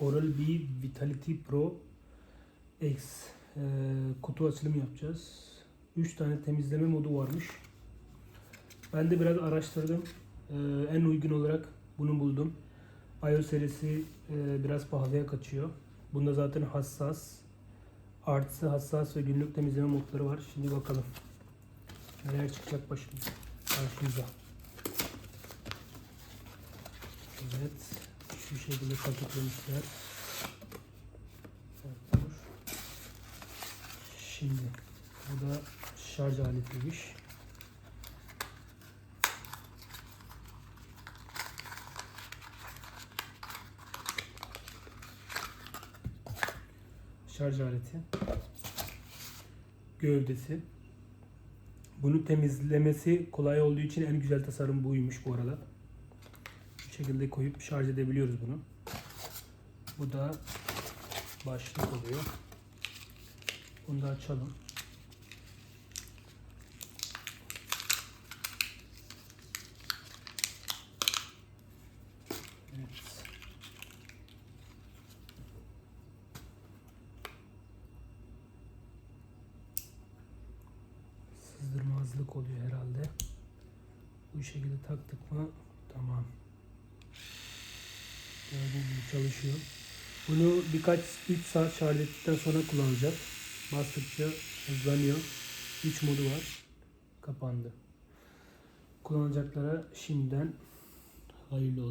Oral-B Vitality Pro X Ee, kutu açılımı yapacağız. 3 tane temizleme modu varmış. Ben de biraz araştırdım. Ee, en uygun olarak bunu buldum. iOS serisi e, biraz pahalıya kaçıyor. Bunda zaten hassas, artı hassas ve günlük temizleme modları var. Şimdi bakalım neler çıkacak başımıza. Evet, şu şekilde paketlemişler. Şimdi bu da şarj aletiymiş. Şarj aleti. Gövdesi. Bunu temizlemesi kolay olduğu için en güzel tasarım buymuş bu arada. Şekilde koyup şarj edebiliyoruz bunu. Bu da başlık oluyor. Bunu da açalım. Evet. Sızdırmazlık oluyor herhalde. Bu şekilde taktık mı tamam. Çalışıyor. Bunu birkaç 3 saat şarj ettikten sonra kullanacak. Bastıkça hızlanıyor. 3 modu var. Kapandı. Kullanacaklara şimdiden hayırlı olsun.